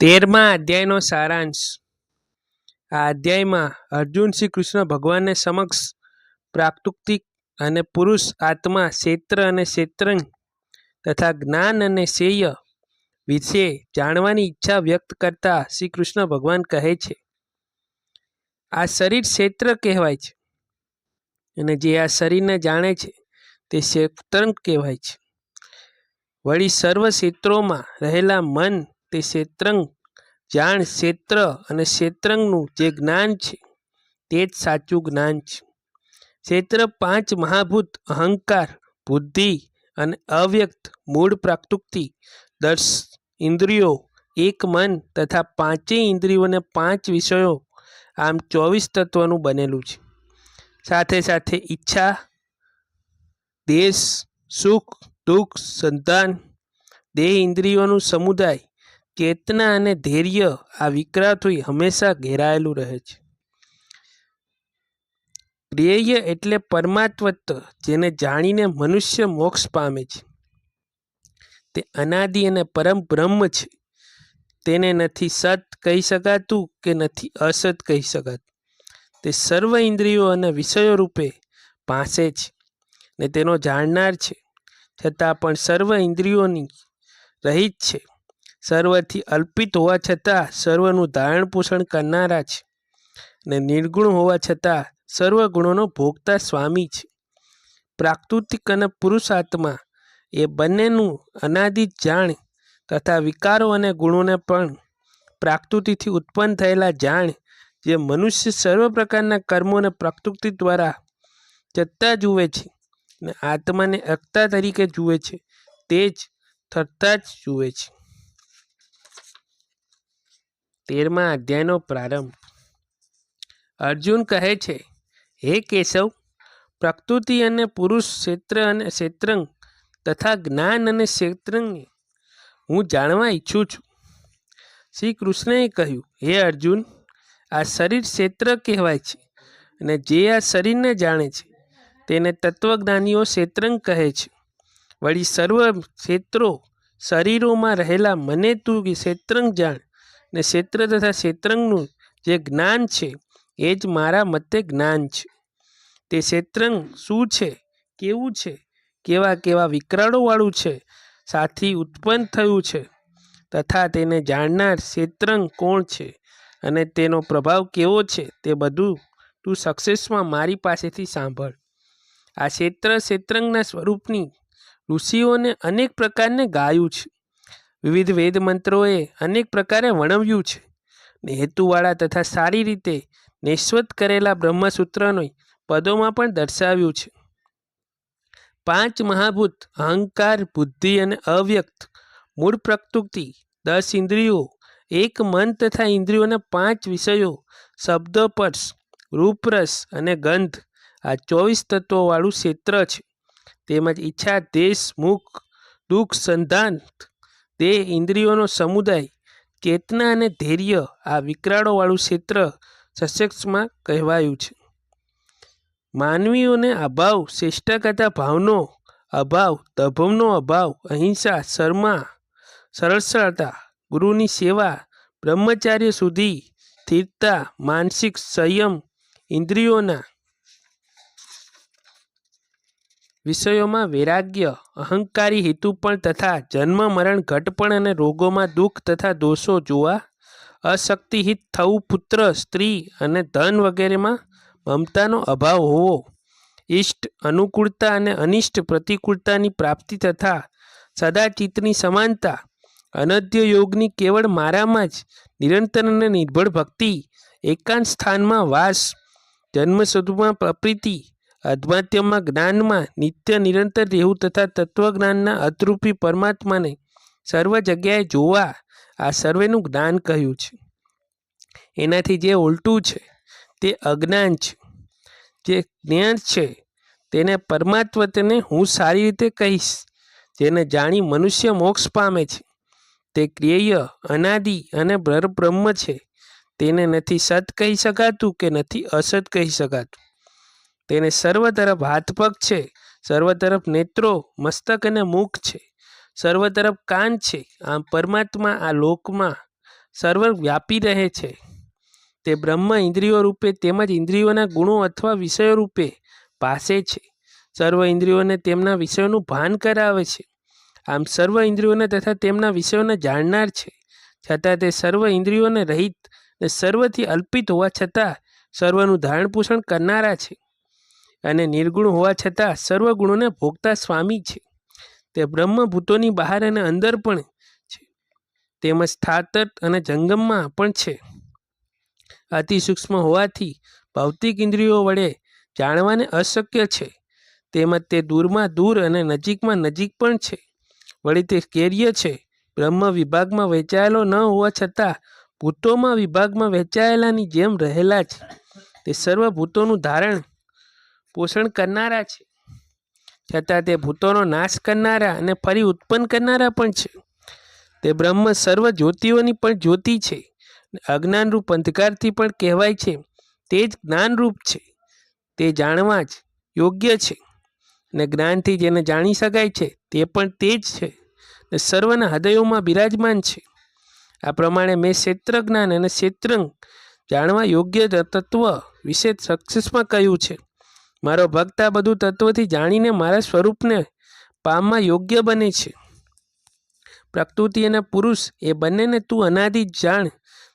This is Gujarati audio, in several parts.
તેરમા અધ્યાયનો સારાંશ. આ અધ્યાયમાં અર્જુન શ્રી કૃષ્ણ ભગવાનને સમક્ષ પ્રાકૃતિક અને પુરુષ, આત્મા, ક્ષેત્ર અને ક્ષેત્રંગ તથા જ્ઞાન અને શ્રેય વિશે જાણવાની ઈચ્છા વ્યક્ત કરતા શ્રી કૃષ્ણ ભગવાન કહે છે. આ શરીર ક્ષેત્ર કહેવાય છે અને જે આ શરીરને જાણે છે તે ક્ષેત્રંગ કહેવાય છે. વળી સર્વ ક્ષેત્રોમાં રહેલા મન તે ક્ષેત્રંગ. જાણ ક્ષેત્ર અને ક્ષેત્રંગનું જે જ્ઞાન છે, તે જ સાચું જ્ઞાન છે. ક્ષેત્ર પાંચ મહાભૂત, અહંકાર, બુદ્ધિ અને અવ્યક્ત, મૂળ પ્રાકૃતિ, દસ ઇન્દ્રિયો, એક મન તથા પાંચેય ઇન્દ્રિયોને પાંચ વિષયો, આમ ચોવીસ તત્વનું બનેલું છે. સાથે સાથે ઈચ્છા, દેશ, સુખ, દુઃખ, સંતાન, દેહ ઇન્દ્રિયોનું સમુદાય ચેતના અને ધૈર્ય આ વિકરાતોય હંમેશા ઘેરાયેલું રહે છે. પ્રેય એટલે પરમાત્મત્વ જેને જાણીને મનુષ્ય મોક્ષ પામે છે. તે અનાદિ અને પરમ બ્રહ્મ છે. તેને નથી સત કહી શકાતું કે નથી અસત કહી શકાતું. તે સર્વ ઇન્દ્રિયો અને વિષયો રૂપે પાસે છે ને તેનો જાણનાર છે. છતાં પણ સર્વ ઇન્દ્રિયોની રહિત છે. સર્વથી અલ્પિત હોવા છતાં સર્વનું ધારણ પોષણ કરનારા છે ને નિર્ગુણ હોવા છતાં સર્વ ગુણોનો ભોગતા સ્વામી છે. પ્રાકૃતિક અને પુરુષાત્મા એ બંનેનું અનાદિત જાણ તથા વિકારો અને ગુણોને પણ પ્રાકૃતિથી ઉત્પન્ન થયેલા જાણ જે મનુષ્ય સર્વ પ્રકારના કર્મોને પ્રકૃતિ દ્વારા જતા જુએ છે ને આત્માને એકતા તરીકે જુએ છે તે જ થતા જ જુએ છે. તેરમા અધ્યાયનો પ્રારંભ. અર્જુન કહે છે, હે કેશવ, પ્રકૃતિ અને પુરુષ ક્ષેત્ર અને ક્ષેત્રંગ તથા જ્ઞાન અને ક્ષેત્રંગને હું જાણવા ઈચ્છું છું. શ્રી કૃષ્ણએ કહ્યું, હે અર્જુન, આ શરીર ક્ષેત્ર કહેવાય છે અને જે આ શરીરને જાણે છે તેને તત્વજ્ઞાનીઓ ક્ષેત્રંગ કહે છે. વળી સર્વ ક્ષેત્રો શરીરોમાં રહેલા મને તું ક્ષેત્રંગ જાણ. ને ક્ષેત્ર તથા ક્ષેત્રંગનું જે જ્ઞાન છે, એ જ મારા મતે જ્ઞાન છે. તે ક્ષેત્રંગ શું છે, કેવું છે, કેવા કેવા વિકરાળોવાળું છે, સાથી ઉત્પન્ન થયું છે, તથા તેને જાણનાર ક્ષેત્રંગ કોણ છે અને તેનો પ્રભાવ કેવો છે, તે બધું તું સક્સેસમાં મારી પાસેથી સાંભળ. આ ક્ષેત્ર ક્ષેત્રંગના સ્વરૂપની ઋષિઓને અનેક પ્રકારને ગાયું છે. વિવિધ વેદ મંત્રોએ અનેક પ્રકારે વર્ણવ્યું છે. ને હેતુવાળા તથા સારી રીતે નિસ્વત કરેલા બ્રહ્મસૂત્રનો પદોમાં પણ દર્શાવ્યું છે. પાંચ મહાભૂત, અહંકાર, બુદ્ધિ અને અવ્યક્ત, મૂળ પ્રકૃતિ, દસ ઇન્દ્રિયો, એક મન તથા ઇન્દ્રિયોના પાંચ વિષયો, શબ્દ સ્પર્શ રૂપરસ અને ગંધ, આ ચોવીસ તત્વોવાળું ક્ષેત્ર છે. તેમજ ઈચ્છા, દેશ, મુખ, દુઃખ સંધાંત દેહ ઇન્દ્રિયોનો સમુદાય, ચેતના અને ધૈર્ય આ વિકરાળોવાળું ક્ષેત્ર સસેક્સમાં કહેવાયું છે. માનવીઓને અભાવ શ્રેષ્ઠ કરતા ભાવનો અભાવ દભવનો અભાવ, અહિંસા, શર્મા સરળતા ગુરુની સેવા, બ્રહ્મચાર્ય સુધી સ્થિરતા, માનસિક સંયમ, ઇન્દ્રિયોના વિષયોમાં વૈરાગ્ય, અહંકારી હેતુ પણ તથા જન્મ, મરણ ઘટપણ અને રોગોમાં દુઃખ તથા દોષો જોવા, અશક્તિહિત થવું, પુત્ર, સ્ત્રી અને ધન વગેરેમાં મમતાનો અભાવ હોવો ઇષ્ટ અનુકૂળતા અને અનિષ્ટ પ્રતિકૂળતાની પ્રાપ્તિ તથા સદાચિતની સમાનતા અનધ્ય યોગની કેવળ મારામાં જ નિરંતર અને નિર્ભળ ભક્તિ, એકાંત સ્થાનમાં વાસ જન્મ સ્વરૂપમાં પ્રપ્રીતિ અધ્યાત્મમાં જ્ઞાનમાં નિત્ય નિરંતર રહેવું તથા તત્વજ્ઞાનના અતરૂપી પરમાત્માને સર્વ જગ્યાએ જોવા આ સર્વેનું જ્ઞાન કહ્યું છે. એનાથી જે ઉલટું છે, તે અજ્ઞાન છે. જે જ્ઞાન છે, તેને પરમાત્મતને હું સારી રીતે કહીશ. જેને જાણી મનુષ્ય મોક્ષ પામે છે. તે ક્રિય, અનાદિ અને બ્રહ્મ છે. તેને નથી સત કહી શકાતું કે નથી અસત કહી શકાતું. તેને સર્વ તરફ હાથ પગ છે, સર્વ તરફ નેત્રો, મસ્તક અને મુખ છે, સર્વ તરફ કાન છે આમ પરમાત્મા આ લોકમાં સર્વ વ્યાપી રહે છે. તે બ્રહ્મ ઇન્દ્રિયો રૂપે તેમજ ઇન્દ્રિયોના ગુણો અથવા વિષયો રૂપે પાસે છે. સર્વ ઇન્દ્રિયોને તેમના વિષયોનું ભાન કરાવે છે. આમ સર્વ ઇન્દ્રિયોને તથા તેમના વિષયોને જાણનાર છે. છતાં તે સર્વ ઇન્દ્રિયોને રહિત ને સર્વથી અલ્પિત હોવા છતાં સર્વનું ધારણ પોષણ કરનારા છે. અને નિર્ગુણ હોવા છતાં સર્વ ગુણોને ભોગતા સ્વામી છે. તે બ્રહ્મભૂતોની બહાર અને અંદર પણ છે. તેમજ સ્થાતર અને જંગમમાં પણ છે. અતિ સૂક્ષ્મ હોવાથી ભૌતિક ઇન્દ્રિયો વડે જાણવાને અશક્ય છે. તેમજ તે દૂરમાં દૂર અને નજીકમાં નજીક પણ છે. વળી તે કેર્ય છે. બ્રહ્મ વિભાગમાં વહેંચાયેલો ન હોવા છતાં ભૂતોમાં વિભાગમાં વહેંચાયેલાની જેમ રહેલા છે તે સર્વ ભૂતોનું ધારણ પોષણ કરનારા છે. છતાં તે ભૂતોનો નાશ કરનારા અને ફરી ઉત્પન્ન કરનારા પણ છે. તે બ્રહ્મ સર્વ જ્યોતિઓની પણ જ્યોતિ છે. અજ્ઞાનરૂપ અંધકારથી પણ કહેવાય છે. તે જ જ્ઞાનરૂપ છે. તે જાણવા જ યોગ્ય છે. ને જ્ઞાનથી જેને જાણી શકાય છે, તે પણ તે જ છે. ને સર્વના હૃદયોમાં બિરાજમાન છે. આ પ્રમાણે મેં ક્ષેત્ર જ્ઞાન અને ક્ષેત્રંગ જાણવા યોગ્ય તત્વ વિશે સક્સેસમાં કહ્યું છે. મારો ભક્ત આ બધું તત્વથી જાણીને મારા સ્વરૂપને પામવા યોગ્ય બને છે. પ્રકૃતિ અને પુરુષ એ બંનેને તું અનાદિ જાણ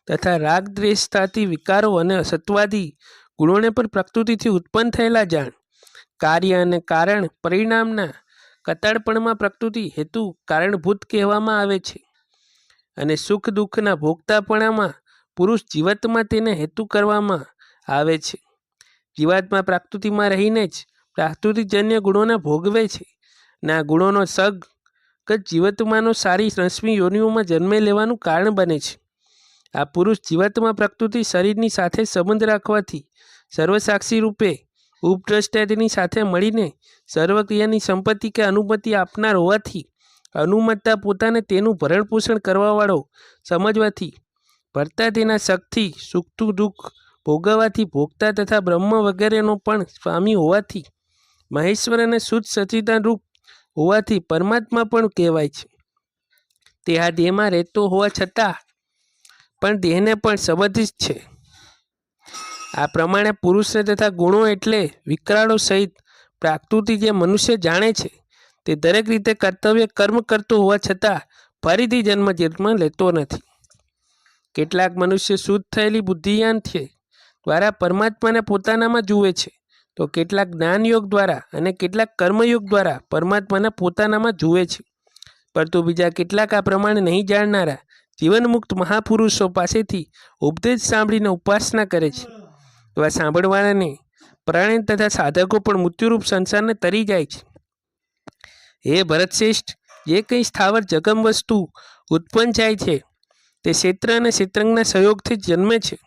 તથા રાગ દ્વેષતાથી વિકારો અને સત્વાદી ગુણોને પણ પ્રકૃતિથી ઉત્પન્ન થયેલા જાણ. કાર્ય અને કારણ પરિણામના કતાળપણમાં પ્રકૃતિ હેતુ કારણભૂત કહેવામાં આવે છે. અને સુખ દુઃખના ભોગતાપણામાં પુરુષ જીવતમાં તેને હેતુ કરવામાં આવે છે. જીવાત્મા પ્રાકૃતિમાં રહીને જ પ્રાકૃતિકજન્ય ગુણોને ભોગવે છે. અને આ ગુણોનો સગ કે જીવતમાંનો સારી રશ્મિ યોનિઓમાં જન્મે લેવાનું કારણ બને છે. આ પુરુષ જીવાત્મા પ્રકૃતિ શરીરની સાથે સંબંધ રાખવાથી સર્વસાક્ષી રૂપે ઉપદ્રષ્ટાની સાથે મળીને સર્વક્રિયાની સંપત્તિ કે અનુમતિ આપનાર હોવાથી અનુમતતા પોતાને તેનું ભરણપોષણ કરવાવાળો સમજવાથી ભરતા તેના શક્તિ સુખ દુઃખ ભોગવવાથી ભોગતા તથા બ્રહ્મ વગેરેનો પણ સ્વામી હોવાથી મહેશ્વર અને શુદ્ધ સચિદાન રૂપ હોવાથી પરમાત્મા પણ કહેવાય છે. તે આ દેહમાં રહેતો હોવા છતાં પણ દેહને પણ સંબંધિત છે. આ પ્રમાણે પુરુષને તથા ગુણો એટલે વિકરાળો સહિત પ્રાકૃતિ જે મનુષ્ય જાણે છે તે દરેક રીતે કર્તવ્ય કર્મ કરતો હોવા છતાં ફરીથી જન્મ જન્મ લેતો નથી. કેટલાક મનુષ્ય શુદ્ધ થયેલી બુદ્ધિયાન છે દ્વારા પરમાત્માને પોતાનામાં જુએ છે. તો કેટલાક જ્ઞાનયોગ દ્વારા અને કેટલાક કર્મયોગ દ્વારા પરમાત્માને પોતાનામાં જુએ છે. પરંતુ બીજા કેટલાક આ પ્રમાણે નહીં જાણનારા જીવનમુક્ત મહાપુરુષો પાસેથી ઉપદેશ સાંભળીને ઉપાસના કરે છે. એવા સાંભળવાને પ્રાણી તથા સાધકો પણ મૃત્યુરૂપ સંસારને તરી જાય છે. હે ભરતશ્રેષ્ઠ, જે કંઈ સ્થાવર જગમ વસ્તુ ઉત્પન્ન થાય છે, તે ક્ષેત્ર અને ક્ષેત્રંગના સહયોગથી જ જન્મે છે.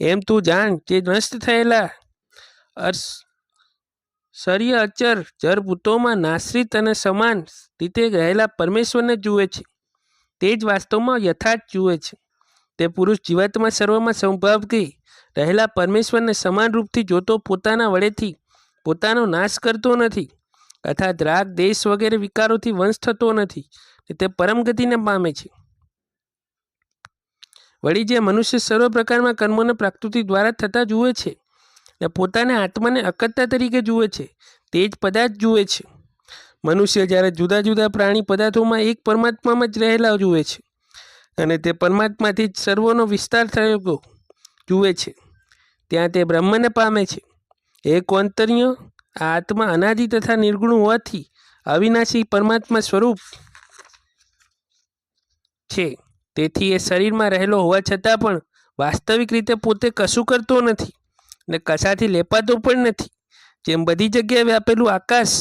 એમ તું જાણ જે નષ્ટ થયેલા અર્શ સર્ય અચર જરભૂતોમાં નાશ્રિત અને સમાન રીતે રહેલા પરમેશ્વરને જુએ છે. તે જ વાસ્તવમાં યથાર્થ જુએ છે. તે પુરુષ જીવાત્મા સર્વમાં સંભાવથી રહેલા પરમેશ્વરને સમાન રૂપથી જોતો પોતાના વડેથી પોતાનો નાશ કરતો નથી, અર્થાત રાગ, દેશ વગેરે વિકારોથી વંશ થતો નથી, તે પરમગતિને પામે છે. વળી જે મનુષ્ય સર્વ પ્રકારના કર્મોને પ્રાકૃતિ દ્વારા થતા જુએ છે ને પોતાને આત્માને અકત્તા તરીકે જુએ છે, તે જ પદાર્થ જુએ છે. મનુષ્ય જ્યારે જુદા જુદા પ્રાણી પદાર્થોમાં એક પરમાત્મામાં જ રહેલા જુએ છે અને તે પરમાત્માથી જ સર્વોનો વિસ્તાર થયો જુએ છે. ત્યાં તે બ્રહ્મને પામે છે. એ કોંતર્ય આ આત્મા અનાદિ તથા નિર્ગુણ હોવાથી અવિનાશી પરમાત્મા સ્વરૂપ છે. તેથી એ શરીરમાં રહેલો હોવા છતાં પણ વાસ્તવિક રીતે પોતે કશું કરતો નથી ને કશાથી લેપાતો પણ નથી. જેમ બધી જગ્યાએ વ્યાપેલું આકાશ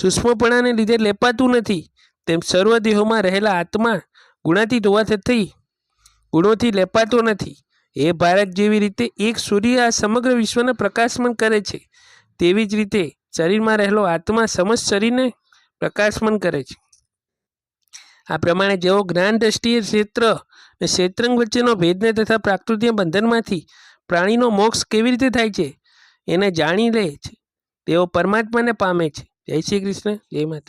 સૂક્ષ્મપણાને લીધે લેપાતું નથી, તેમ સર્વ દેહોમાં રહેલા આત્મા ગુણાતીત હોવા થતી ગુણોથી લેપાતો નથી. એ ભારત જેવી રીતે એક સૂર્ય આ સમગ્ર વિશ્વને પ્રકાશમાન કરે છે, તેવી જ રીતે શરીરમાં રહેલો આત્મા સમસ્ત શરીરને પ્રકાશમાન કરે છે. આ પ્રમાણે જેઓ જ્ઞાન દ્રષ્ટિએ ક્ષેત્ર અને ક્ષેત્રંગ વચ્ચેનો ભેદને તથા પ્રાકૃતિક બંધનમાંથી પ્રાણીનો મોક્ષ કેવી રીતે થાય છે, એને જાણી લે છે. તેઓ પરમાત્માને પામે છે. જય શ્રી કૃષ્ણ. જય માતા